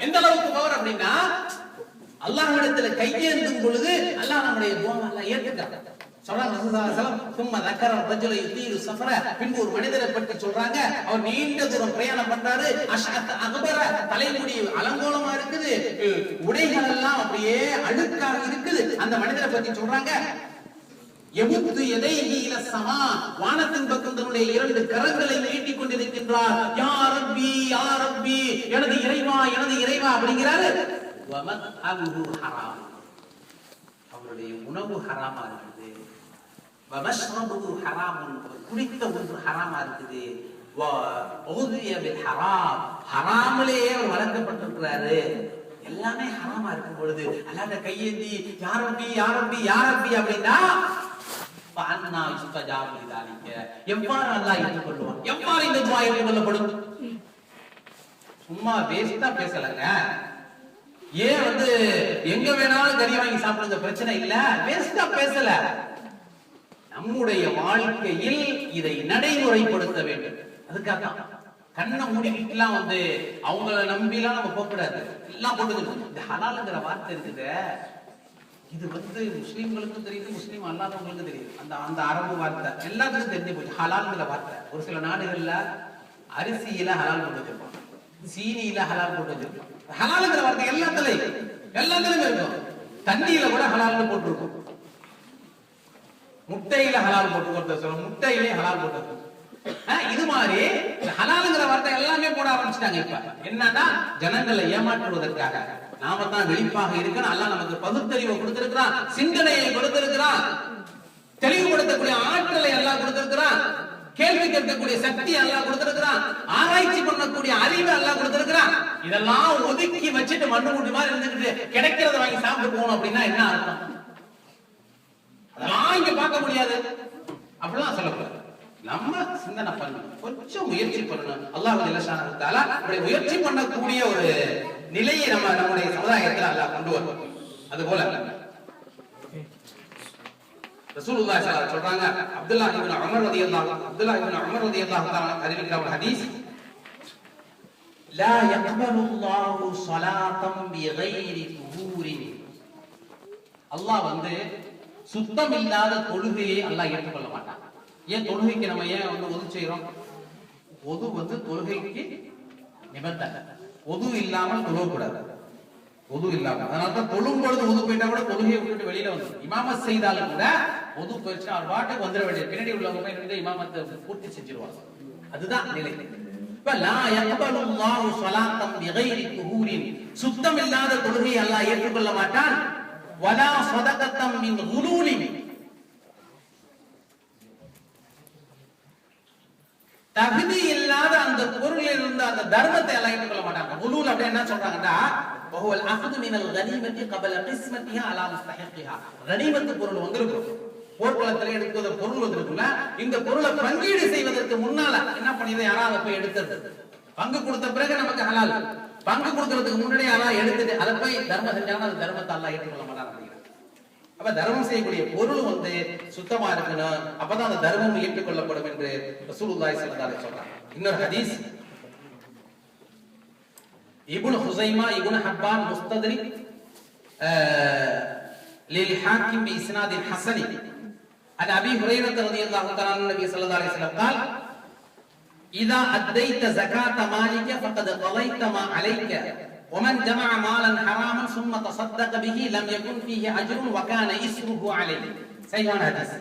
எந்த அளவுக்கு பவர் அப்படின்னா அல்லாஹ்விடத்துல கையேந்தும் பொழுது அல்லாஹ் நம்முடைய துவாவை பின்பு ஒரு மனிதரை பற்றி சொல்றாங்க அவர் நீண்ட தூரம் பிரயாணம் பண்றாரு தலைமுடி அலங்கோலமா இருக்குது உடைகள் எல்லாம் அப்படியே அழுக்காக இருக்குது. அந்த மனிதரை பத்தி சொல்றாங்க எமுத்து எதை இல சமா வானத்தின் பக்கம் தன்னுடைய இரண்டு கரங்களை நீட்டிக் கொண்டிருக்கின்றார் எனது இறைவா எனது இறைவா அப்படிங்கிறாரு. அவருடைய உணவு ஹராமா இருக்குது. ஹராம் குடித்த ஒன்று ஹராமா இருக்குது. வளர்க்கப்பட்டிருக்கிறாரு எல்லாமே ஹராமா இருக்கும் பொழுது அல்லாத கையேந்தி யாரம்பி யாரம்பி யாரம்பி அப்படின்னா அண்ணா இஸ்தஜாபு இதாலிக்க எவ்வாறு அல்லாஹ் ஏற்றுக்கொள்வான்? எவ்வாறு இந்த துவா ஏற்றுக்கொள்ளப்படும்? சும்மா வேஸ்டா பேசலங்க. ஏன் வந்து எங்க வேணாலும் கறி வாங்கி சாப்பிடுங்க பிரச்சனை இல்ல. வேஸ்டா பேசல. நம்முடைய வாழ்க்கையில் இதை நடைமுறைப்படுத்த வேண்டும். அதுக்காக கண்ணை மூடிக்கிட்டுலாம் வந்து அவங்கள நம்பிலாம் நம்ம போகக்கூடாது. எல்லாம் போட்டுக்கணும் இந்த ஹலாலுங்கிற வார்த்தை இருக்குது இது வந்து முஸ்லீம்களுக்கும் தெரியுது முஸ்லீம் அல்லாதவங்களுக்கும் தெரியுது. அந்த அந்த அரபு வார்த்தை எல்லாத்துக்கும் தெரிஞ்சு போச்சு. ஹலாலுங்கிற வார்த்தை. ஒரு சில நாடுகள்ல அரிசியில ஹலால் கொண்டு வச்சிருப்பாங்க. சீனியில ஹலால் போட்டு ஹலாலுங்கிற வார்த்தை எல்லாத்துலயும் எல்லாத்துலயும் இருக்கும். தண்ணியில கூட ஹலால்னு போட்டிருக்கும். முட்டையில ஹலால் போட்டு ஒருத்தர் சொல்லுவோம். முட்டையிலே ஹலால் போட்டு இது மாதிரி ஹலாலுங்கிற வார்த்தை எல்லாமே போட ஆரம்பிச்சிட்டாங்க இப்ப. என்னன்னா ஜனங்களை ஏமாற்றுவதற்காக. நாம தான் வெளிப்பாக இருக்கணும். அல்ல நமக்கு பகுத்தறிவை கொடுத்திருக்கிறான். சிந்தனையை கொடுத்திருக்கிறான். தெளிவுபடுத்தக்கூடிய ஆற்றலை எல்லாம் கொடுத்திருக்கிறான். கேள்வி கேட்கக்கூடிய சக்தி அல்லா கொடுத்திருக்கிறான். ஆராய்ச்சி பண்ணக்கூடிய அறிவு அல்லா கொடுத்திருக்கிறான். இதெல்லாம் ஒதுக்கி வச்சுட்டு மண்ணு மூட்டி மாதிரி இருந்துக்கிட்டு கிடைக்கிறத வாங்கி சாப்பிட்டு போகணும் அப்படின்னா என்ன அர்த்தம்? அதெல்லாம் இங்க பார்க்க முடியாது. அப்படிலாம் சொல்லக்கூடாது. நம்ம சிந்தனை பண்ணணும் கொஞ்சம் முயற்சி பண்ணணும் அல்லாஹ் ஜல்லஷானஹு அப்படி முயற்சி பண்ணக்கூடிய ஒரு நிலையை நம்ம நம்முடைய சமுதாயத்துல அல்லாஹ் கொண்டு வரணும். அது போல ரசூலுல்லாஹி ஸல்லல்லாஹு அலைஹி சொல்றாங்க அப்துல்லாஹ் இப்னு உமர் ரலியல்லாஹு அப்துல்லாஹ் இப்னு உமர் ரலியல்லாஹு தஆலா அறிவிக்கிற ஒரு ஹதீஸ் لا يقبل الله صلاة بغير طهور அல்லாஹ் வந்து சுத்தம் இல்லாத தொழுகையை அல்லாஹ் ஏற்றுக்கொள்ள மாட்டான் ஏன் தொழுகைக்கு நம்ம ஏன் வந்து ஒது செய்யறோம் ஒது வந்து தொழுகைக்கு நிபந்தனை ஒது இல்லாமல் தொழக்கூடாது ஒது இல்லாமல் அதனால தான் தொழும் பொழுது ஒது போயிட்டா கூட தொழுகையை விட்டுட்டு வெளியில வந்து இமாமத் செய்தாலும் கூட பொது போயிடுச்சுன்னா அவர் பாட்டுக்கு வந்துட வேண்டியது. பின்னாடி உள்ளவங்க இருந்து இமாமத்தை பூர்த்தி செஞ்சிருவாங்க. அதுதான் நிலை. சுத்தம் இல்லாத கொள்கையை அல்லாஹ் ஏற்றுக்கொள்ள மாட்டான். வலா சதகத்தம் மின் குலூலின் தகுதி இல்லாத அந்த பொருளில் இருந்த அந்த தர்மத்தை எல்லாம் ஏற்றுக்கொள்ள மாட்டாங்க உலூல் அப்படி என்ன சொல்றாங்கன்னா பகுவல் அஹது மினல் கனிமத்தி கபல கிஸ்மத்தியா அலா முஸ்தஹிஹா கனிமத்து பொருள் வந்திருக்கும். போர்க்களத்தில் எடுக்கிற பொருள் வந்திருக்குல்ல இந்த பொருளை பங்கீடு செய்வதற்கு முன்னால என்ன பண்ணியது? யாராவது போய் எடுத்தது. பங்கு கொடுத்த பிறகு நமக்கு ஹலால். பங்கு கொடுக்கறதுக்கு முன்னாடி யாரா எடுத்துட்டு அதை போய் தர்மம் செஞ்சாலும் அது தர்மத்தை எல்லாம் ஏற்றுக்கொள்ள மாட்டாங்க அப்ப தர்மம் செய்யக்கூடிய பொருள் வந்து சுத்தமா இருக்கணும். அப்பதான் அந்த தர்மம் ஏற்றுக்கொள்ளப்படும் என்று ரசூலுல்லாஹி ஸல்லல்லாஹு சொல்றாங்க. இன்னொரு ஹதீஸ். இப்னு ஹுசைமா இப்னு ஹப்பான் முஸ்தத்ரிக் லில் ஹாக்கிம் பி இஸ்னாதில் ஹஸனி عن أبي هريرة رضي الله تعالى عن النبي صلى الله عليه وسلم قال إذا أديت زكاة مالك فقد قضيت ما عليك ومن جمع مالا حراما ثم تصدق به لم يكن فيه أجر وكان اسمه عليه سيئون حديث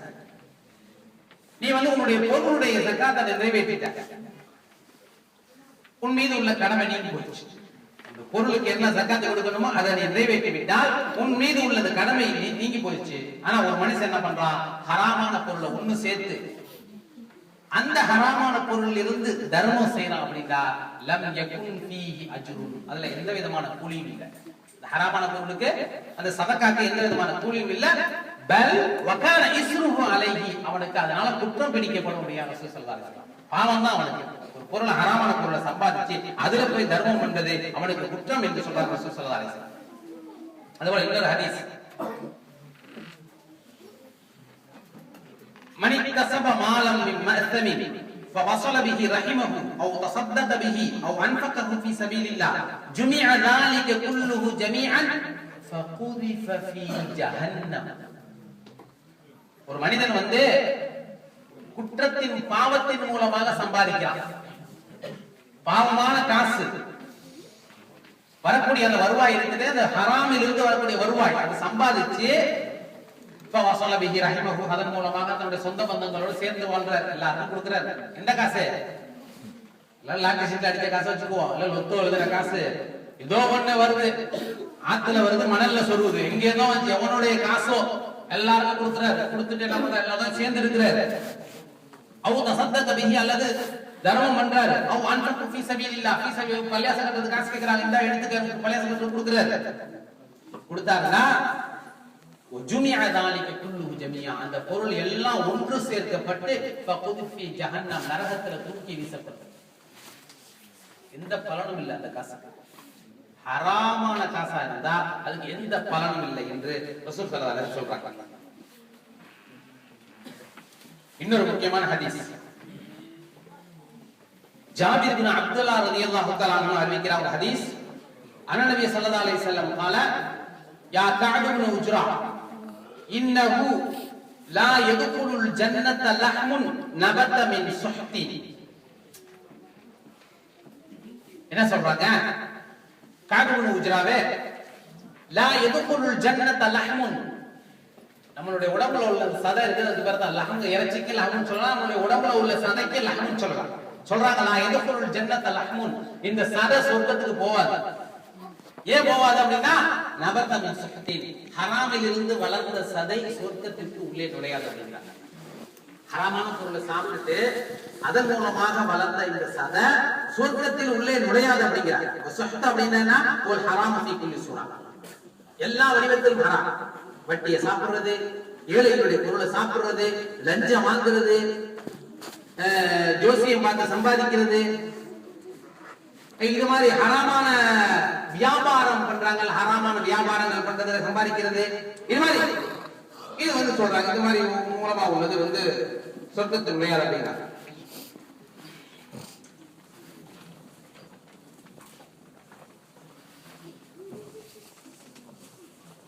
நீ வந்து உன்னுடைய பொருளுடைய ஜக்காத்தை நிறைவேற்றிட்ட உன் மீது உள்ள கடமை நீங்கி போயிடுச்சு அந்த பொருளுக்கு என்ன ஜக்காத்து கொடுக்கணுமோ அதை நீ நிறைவேற்றி விட்டால் உன் மீது உள்ளது கடமை நீ நீங்கி போயிடுச்சு. ஆனா ஒரு மனுஷன் என்ன பண்றான்? ஹராமான பொருளை ஒண்ணு சேர்த்து அந்த ஹராமான பொருள் இருந்து தர்மம் செய்யறான் அப்படின்னா லம் யகுன் ஃபீஹி அஜ்ருன். அதுல எந்த விதமான கூலியும் இல்லை. ஹராமான பொருளுக்கு அந்த சதக்காக்கு எந்த விதமான கூலியும் இல்ல. பல் வகான இஸ்ருஹு அலைஹி. அவனுக்கு அதனால குற்றம் பிடிக்கப்பட முடியாது ரசூல் ஸல்லல்லாஹு அலைஹி வஸல்லம். பாவம் தான் அவனுக்கு. பொருளை ஹராமான பொருளை சம்பாதிச்சு அதுல போய் தர்மம் பண்றது அவனுக்கு குற்றம் என்று சொல்றார் ரசூல் ஸல்லல்லாஹு அலைஹி வஸல்லம் அதுபோல இன்னொரு ஹதீஸ் மணி கசப மாலம் மின் மஅத்தமின் فوصل به رحمه او تصدق به او انفقه في سبيل الله جمع ذلك كله جميعا فقذف في جهنم ஒரு மனிதன் வந்து குற்றத்தின் பாவத்தின் மூலமாக சம்பாதிக்கிறான் பாவமான காசு. வரக்கூடிய அந்த வருவாய் இருக்குது. அந்த ஹராமில் இருந்து வரக்கூடிய வருவாய். அதை சம்பாதிச்சு ஃபவசல பிஹி ரஹிமஹு அதன் மூலமாக தன்னுடைய சொந்த பந்தங்களோடு சேர்ந்து வாழ்றாரு. எல்லாருக்கும் கொடுக்குறாரு. எந்த காசு? எல்லாம் லாக்கி அடிச்ச காசு வச்சுக்குவோம். இல்ல லொத்து எழுதுற காசு. ஏதோ ஒண்ணு வருது. ஆத்துல வருது மணல்ல சொருகுது. எங்க ஏதோ எவனுடைய காசோ எல்லாருக்கும் கொடுக்குறாரு. கொடுத்துட்டு நம்ம எல்லாரும் சேர்ந்து இருக்கிறாரு. அவங்க சத்தத்தை பிஹி அல்லது தர்மம் பண்றாரு. அவ் அன்றது ஃபீ சபீல் இல்லா ஃபீ சபீல் பள்ளியாச கட்டுறது காசு கேக்குறாங்க இந்த எடுத்துக்க. பள்ளியாச கட்டுறது கொடுக்குறாரு. கொடுத்தாருன்னா ஜுமியா தாலிக்கு குல்லுஹு ஜமியா அந்த பொருள் எல்லாம் ஒன்று சேர்க்கப்பட்டு ஃபகுது ஃபீ ஜஹன்னம் நரகத்துல தூக்கி வீசப்பட்டது. எந்த பலனும் இல்லை அந்த காசுக்கு ஹராமான காசா இருந்தா அதுக்கு எந்த பலனும் இல்லை என்று ரசூல் சல்லல்லாஹு அலைஹி சொல்றாங்க. இன்னொரு முக்கியமான ஹதீஸ். ஜாபிர் பின் அப்துல்லா ரலியல்லாஹு தஆலா அன்ஹு அறிவிக்கிற ஒரு ஹதீஸ் அன்ன நபி ஸல்லல்லாஹு அலைஹி வஸல்லம் قال يا كعب بن عجرة إنه لا يدخل الجنة لحم نبت من سحت என்ன சொல்றாங்க காபிபுன் உஜ்ராவே லா எதுக்குள் ஜன்னத லஹ்முன் நம்மளுடைய உடம்புல உள்ள சதை இருக்குது அதுக்கு பேர் தான் லஹம் இறைச்சிக்கு லஹம்னு சொல்லலாம் நம்மளுடைய உடம்புல உள்ள சதைக்கு லஹம்னு சொல்லலாம் சொல்றாங்க நான் பொருள்? ஜன்னத லஹ்முன் இந்த சத சொர்க்கத்துக்கு போவாது. ஏன் போவாது அப்படின்னா நபத்தமின் சுகத்தில் ஹராமில் இருந்து வளர்ந்த சதை சொர்க்கத்திற்கு உள்ளே நுழையாது அப்படிங்கிறாங்க ஹராமான பொருளை சாப்பிட்டுட்டு அதன் மூலமாக வளர்ந்த இந்த சதை சொர்க்கத்தில் உள்ளே நுழையாது அப்படிங்கிறாங்க. சொஹத் அப்படின்னா ஒரு ஹராமத்தை சொல்லி சொல்றாங்க எல்லா வடிவத்திலும் ஹராம். வட்டியை சாப்பிடுறது ஏழைகளுடைய பொருளை சாப்பிடுறது லஞ்சம் வாங்குறது ஜோசியம் பார்த்து சம்பாதிக்கிறது. இது மாதிரி ஹராமான வியாபாரம் பண்றாங்க. ஹராமான வியாபாரங்கள் பண்றதுல சம்பாதிக்கிறது. இது மாதிரி இது வந்து சொல்றாங்க. இது மாதிரி மூலமா உள்ளது வந்து சொர்க்கத்து நுழையாது அப்படின்னா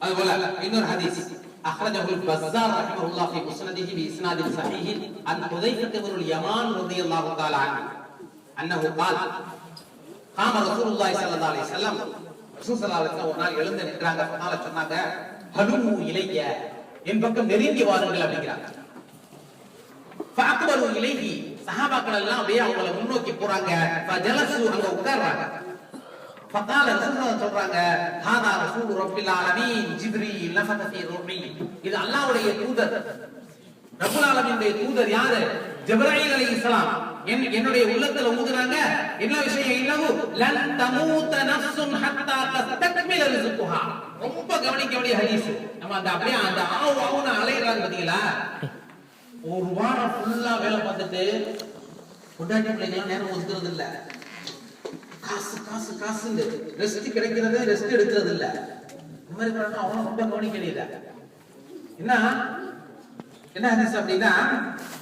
அதுபோல இன்னொரு ஹதீஸ். أخرجه البزار رحمه الله في مسنده بإسناد صحيح عن حذيفة بن اليمان رضي الله تعالى عنه أنه قال قام رسول الله صلى الله عليه وسلم ரசூல் ஸல்லல்லாஹு அலைஹி வஸல்லம் ஒரு நாள் எழுந்து நின்றாங்க அதனால சொன்னாங்க ஹலுமு இலைய என் பக்கம் நெருங்கி வாருங்கள் அப்படிங்கிறாங்க ஃபஅக்பரு இலைஹி சஹாபாக்கள் எல்லாம் அப்படியே அவங்கள முன்னோக்கி போறாங்க ஃபஜலசு அங்க உட்கார்றாங்க ஃபகால ரசூலுல்லாஹ் சொல்றாங்க ஹாதா ரசூல் ரப்பில் ஆலமீன் ஜிப்ரீல் நஃபத ஃபீ ரூஹி இது அல்லாஹ்வுடைய தூதர். ரப்புல் ஆலமீனுடைய தூதர் யாரு? ஜிப்ராயில் அலைஹிஸ்ஸலாம் என் என்னுடைய உள்ளத்துல ஊதுறாங்க. என்ன விஷயம்? இல்லவு லன் தமூத நஃப்சுன் ஹத்தா தஸ்தக்மில ரிஸ்குஹா. ரொம்ப கவனிக்க வேண்டிய ஹதீஸ். நம்ம அந்த அப்படியே அந்த ஆவு ஆவுன்னு அலையறாங்க பாத்தீங்களா? ஒரு வாரம் ஃபுல்லா வேலை பார்த்துட்டு பொண்டாட்டி பிள்ளைங்களாம் நேரம் ஒதுக்குறது இல்லை காசு காசு காசு ரெஸ்ட் கிடைக்கிறது ரெஸ்ட் எடுக்கிறது இல்ல இந்த மாதிரி பண்ணா அவனும் ரொம்ப கவனிக்க என்ன? என்ன ஹதீஸ் அப்படின்னா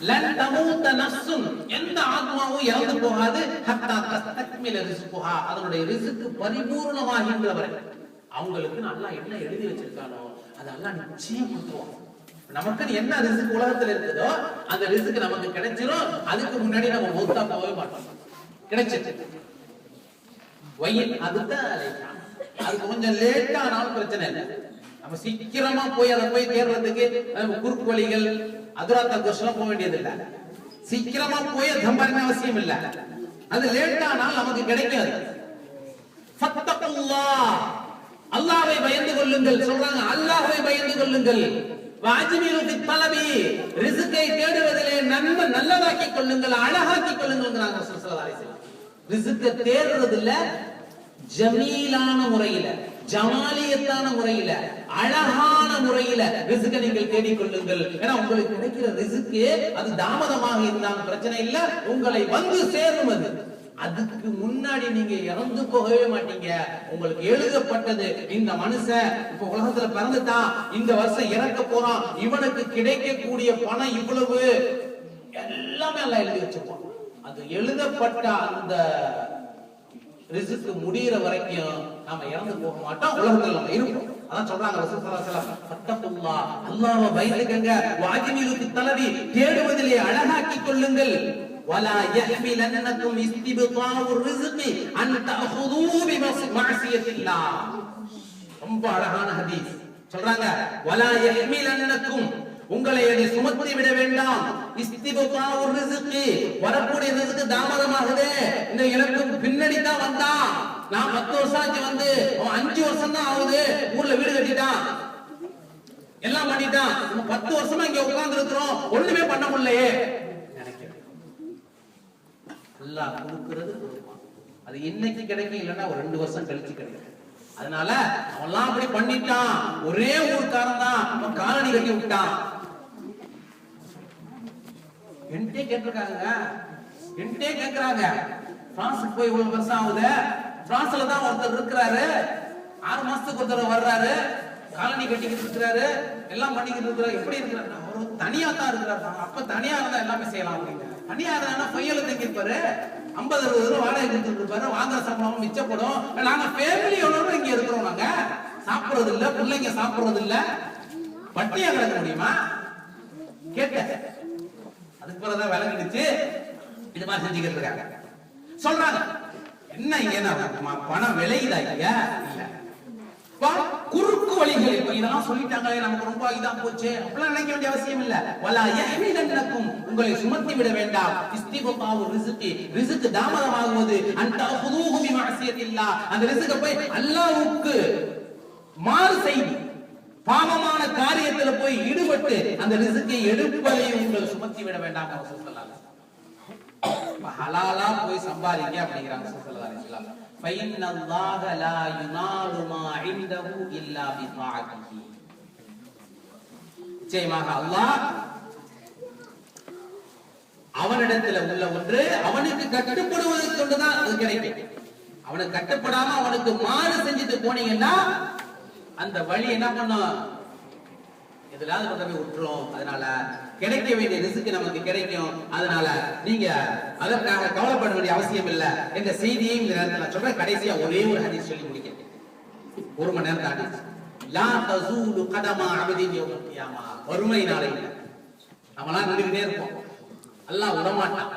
லன் தமூத நஃப்சுன் எந்த ஆத்மாவும் இறந்து போகாது. ஹத்தா தஸ்தக்மில ரிஸ்குஹா. அதனுடைய ரிஸ்க் பரிபூர்ணமாகின்ற வரை அவங்களுக்கு நல்லா என்ன எழுதி வச்சிருக்கானோ அதெல்லாம் நிச்சயம் கொடுத்துருவான். நமக்கு என்ன ரிஸ்க் உலகத்துல இருக்குதோ அந்த ரிஸ்க் நமக்கு கிடைச்சிரும். அதுக்கு முன்னாடி நம்ம மூத்தா போகவே மாட்டோம். கிடைச்சிட்டு வயின் அதுதான். அது கொஞ்சம் லேட் ஆனாலும் பிரச்சனை இல்லை. நம்ம சீக்கிரமா போய் அதை போய் தேடுறதுக்கு குறுக்கு வழிகள் அதுராத்த கோஷம் போக வேண்டியது இல்ல சீக்கிரமா போய் சம்பாதிக்க அவசியம் இல்ல. அது லேட் ஆனால் நமக்கு கிடைக்காது. அல்லாஹ்வை பயந்து கொள்ளுங்கள். சொல்றாங்க அல்லாஹ்வை பயந்து கொள்ளுங்கள். வாஜிமிரு பித்தலபி ரிஸ்கை தேடுவதிலே நன்மை நல்லதாக்கி கொள்ளுங்கள் அழகாக்கி கொள்ளுங்கள்ங்கறாங்க ரிசுக்க ஸல்லல்லாஹு இல்ல தேடுறதுல ஜமீலான முறையில ஜமாலியத்தான முறையில அழகான முறையில ரிசுக்க நீங்கள் தேடிக் கொள்ளுங்கள் ஏன்னா உங்களுக்கு கிடைக்கிற ரிசுக்கு அது தாமதமாக இருந்தாலும் பிரச்சனை இல்ல உங்களை வந்து சேரும் அது. அதுக்கு முன்னாடி நீங்க இறந்து போகவே மாட்டீங்க. உங்களுக்கு எழுதப்பட்டது இந்த மனுஷன் இப்ப உலகத்துல பிறந்துட்டான் இந்த வருஷம் இறக்க போறான் இவனுக்கு கிடைக்கக்கூடிய பணம் இவ்வளவு. எல்லாமே எல்லாம் எழுதி வச்சிருப்பான். அது எழுதப்பட்ட அந்த ரிசுக்கு முடியிற வரைக்கும் நாம இறந்து போக மாட்டோம் உலகத்துல நம்ம இருப்போம் அதான் சொல்றாங்க ரசூல் ஸல்லல்லாஹு அலைஹி வஸல்லம் ஃபத்தகுல்லா அல்லாஹ்வை பயந்துக்கங்க வாஜிமிலுக்கு தலவி தேடுவதிலே அழகாக்கிக் கொள்ளுங்கள் ولا يحملنكم استبطاء الرزق ان تاخذوه بمعصيه الله ரொம்ப அழகான ஹதீஸ் சொல்றாங்க ولا يحملنكم உங்களை அதை சுமத்தி விட வேண்டாம் இஸ்திபா ஒரு ரிசுக்கு வரக்கூடிய ரிசுக்கு தாமதமாகுது. இந்த எனக்கு பின்னாடி தான் வந்தான் நான் பத்து வருஷம் ஆச்சு வந்து அவன் அஞ்சு வருஷம் தான் ஆகுது. ஊர்ல வீடு கட்டிட்டான். எல்லாம் பண்ணிட்டான். நம்ம பத்து வருஷமா இங்க உட்கார்ந்து இருக்கிறோம் ஒண்ணுமே பண்ண முடியலையே. நினைக்கிறேன். அல்லாஹ் கொடுக்கிறது அது இன்னைக்கு கிடைக்கும் இல்லைன்னா ஒரு ரெண்டு வருஷம் கழிச்சு கிடைக்கும். அதனால அவன்லாம் அப்படி பண்ணிட்டான். ஒரே ஊருக்காரன் தான். காலணி காலனி கட்டி விட்டான். என்கிட்டே கேட்டிருக்காங்க என்கிட்டே கேட்கிறாங்க பிரான்ஸுக்கு போய் இவ்வளவு வருஷம் ஆகுது. பிரான்ஸ்ல தான் ஒருத்தர் இருக்கிறாரு. ஆறு மாசத்துக்கு ஒருத்தர் வர்றாரு. காலனி கட்டிக்கிட்டு இருக்கிறாரு. எல்லாம் பண்ணிக்கிட்டு இருக்கிறாரு. எப்படி இருக்கிறாரு. அவர் தனியா தான் இருக்கிறாரு. அப்ப தனியா இருந்தா எல்லாமே செய்யலாம் அப்படிங்க. தனியா இருந்தா பொய்யல தங்கியிருப்பாரு. ஐம்பது அறுபது ரூபா வாடகை கொடுத்துட்டு இருப்பாரு. வாங்குற சம்பளம் மிச்சப்படும். நாங்க ஃபேமிலியோட இங்க இருக்கிறோம் நாங்க. சாப்பிடுறது இல்ல பிள்ளைங்க சாப்பிடுறது இல்ல. பட்டியா கிடக்க முடியுமா? கேட்டேன். அதுக்கு பிறகுதான் விளங்கிடுச்சு. இது மாதிரி செஞ்சுக்கிட்டு இருக்காங்க. சொல்றாங்க. என்ன இங்க பணம் விளையுதா ஐயா இல்ல. குறுக்கு வழிகள் இப்ப இதெல்லாம் சொல்லிட்டாங்களே நமக்கு ரொம்ப இதா போச்சு. அப்படிலாம் நினைக்க வேண்டிய அவசியம் இல்ல. வலா நடக்கும் உங்களை சுமத்தி விட வேண்டாம். இஸ்திஃபாவு ரிஸ்கி ரிஸ்க் தாமதமாகுவது. அந்த ஹுதூஹு பிமஅசியத்தில்லா அந்த ரிஸ்க போய் அல்லாஹ்வுக்கு மாறு செய்து பாவமான காரியத்துல போய் ஈடுபட்டு அந்த ரிசுக்கை எடுப்பதை உங்களை சுமத்தி விட வேண்டாம் ஹலாலா போய் சம்பாதிக்க அப்படிங்கிறாங்க நிச்சயமாக அல்லாஹ் அவனிடத்துல உள்ள ஒன்று அவனுக்கு கட்டுப்படுவதற்கு கொண்டுதான் அது கிடைக்கும். அவனுக்கு கட்டுப்படாம அவனுக்கு மாறு செஞ்சுட்டு போனீங்கன்னா அந்த வழி என்ன பண்ணும்? எதுலாவது கொண்டு போய் விட்டுரும் அதனால கிடைக்க வேண்டிய ரிசுக்கு நமக்கு கிடைக்கும். அதனால நீங்க அதற்காக கவலைப்பட வேண்டிய அவசியம் இல்ல. என்ற செய்தியை இந்த நேரத்தில் நான் சொல்றேன். கடைசியா ஒரே ஒரு ஹதீஸ் சொல்லி முடிக்கிறேன். ஒரு மணி நேரம் தாண்டி லா தசூலு கதமா அபதின் யௌமல் கியாமா. வறுமை நாளையில நம்மளாம் நின்றுகிட்டே இருப்போம். அல்லாஹ் விடமாட்டான்.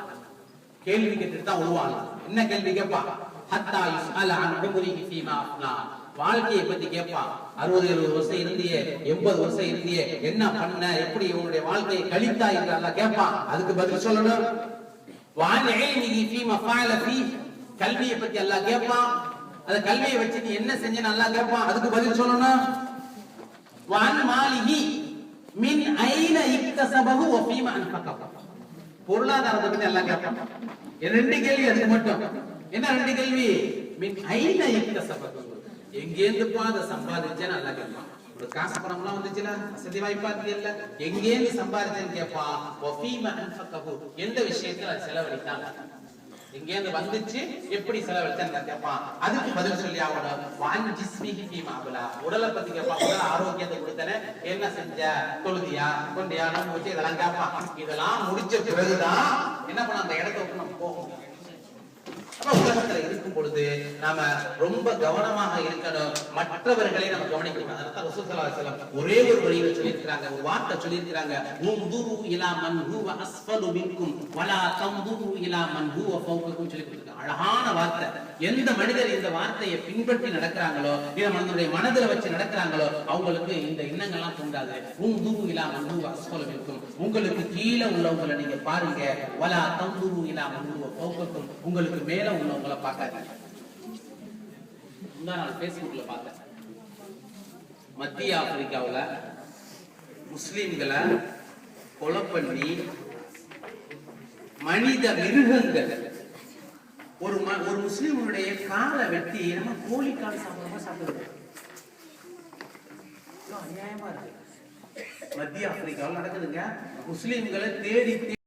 கேள்வி கேட்டுட்டு தான் விடுவான் என்ன கேள்வி கேட்பான்? ஹத்தா யுஸ்அல அன் உம்ரிஹி ஃபீமா அஃப்னா. வாழ்க்கையை பத்தி கேட்பான் அறுபது எழுபது வருஷம் இருந்தியே எண்பது வருஷம் இருந்தியே என்ன பண்ண எப்படி உன்னுடைய வாழ்க்கையை கழித்தா என்று எல்லாம் கேட்பான் அதுக்கு பதில் சொல்லணும். கல்வியை பத்தி எல்லாம் கேட்பான் அந்த கல்வியை வச்சு நீ என்ன செஞ்ச நல்லா கேட்பான் அதுக்கு பதில் சொல்லணும். வான் மாளிகி மின் ஐன இக்தசபஹு வ ஃபீமா பொருளாதாரத்தை பத்தி எல்லாம் கேட்பான் ரெண்டு கேள்வி அதுக்கு மட்டும். என்ன ரெண்டு கேள்வி? மின் ஐன இக்தசபஹு எங்கேருந்துப்பா அதை சம்பாதிச்சேன்னு நல்லா கேட்பான். ஒரு காசு பணம்லாம் வந்துச்சுல வசதி வாய்ப்பா இல்ல எங்கேருந்து சம்பாதிச்சேன்னு கேட்பான் வ அன்ஃபகஹு எந்த விஷயத்துல செலவழித்தான்? செலவழித்தாங்க எங்கேருந்து வந்துச்சு? எப்படி செலவழிச்சான்னு கேட்பான். அதுக்கு பதில் சொல்லி ஆகணும். வான் ஜிஸ்மிஹி ஃபீ மாபலா உடலை பத்தி கேட்பான். உடல் ஆரோக்கியத்தை கொடுத்தன என்ன செஞ்ச? தொழுதியா? கொண்டியா நம்ம வச்சு இதெல்லாம் கேட்பான். இதெல்லாம் முடிச்ச பிறகுதான் என்ன பண்ண அந்த இடத்த விட்டு நம்ம போக முடியும் அப்ப உலகத்துல இருக்கும் பொழுது நாம ரொம்ப கவனமாக இருக்கணும். மற்றவர்களை நம்ம கவனிக்கணும். அதனால ரசூல் ஸல்லல்லாஹு ஒரே ஒரு வழியில சொல்லியிருக்கிறாங்க ஒரு வார்த்தை சொல்லியிருக்கிறாங்க. உம்துரு இலா மன் ஹுவ அஸ்ஃபலு மின்கும் வலா தம்துரு இலா மன் ஹுவ ஃபௌகக்கும் சொல்லி கொடுத்திருக்காங்க. அழகான வார்த்தை. எந்த மனிதர் இந்த வார்த்தையை பின்பற்றி நடக்கிறாங்களோ இதை மனிதனுடைய மனதில் வச்சு நடக்கிறாங்களோ அவங்களுக்கு இந்த எண்ணங்கள்லாம் தூண்டாது உம்துரு இலா மன் ஹுவ அஸ்ஃபலு மின்கும் உங்களுக்கு கீழே உள்ளவங்களை நீங்க பாருங்க. வலா தம்துரு இலா மன் ஹுவ ஃபௌகக்கும் உங்களுக்கு மேல உள்ளவங்களை பார்க்காதீங்க. முந்தா நாள் Facebookல பார்த்தேன். மத்திய ஆப்பிரிக்காவில் முஸ்லீம்களை கொலை பண்ணி மனித மிருகங்கள். ஒரு ஒரு முஸ்லீமுடைய காலை வெட்டி நம்ம கோழி கால் சாப்பிடமா சாப்பிடுவோம் அநியாயமா இருக்கு. மத்திய ஆப்பிரிக்காவில் நடக்குதுங்க. முஸ்லீம்களை தேடி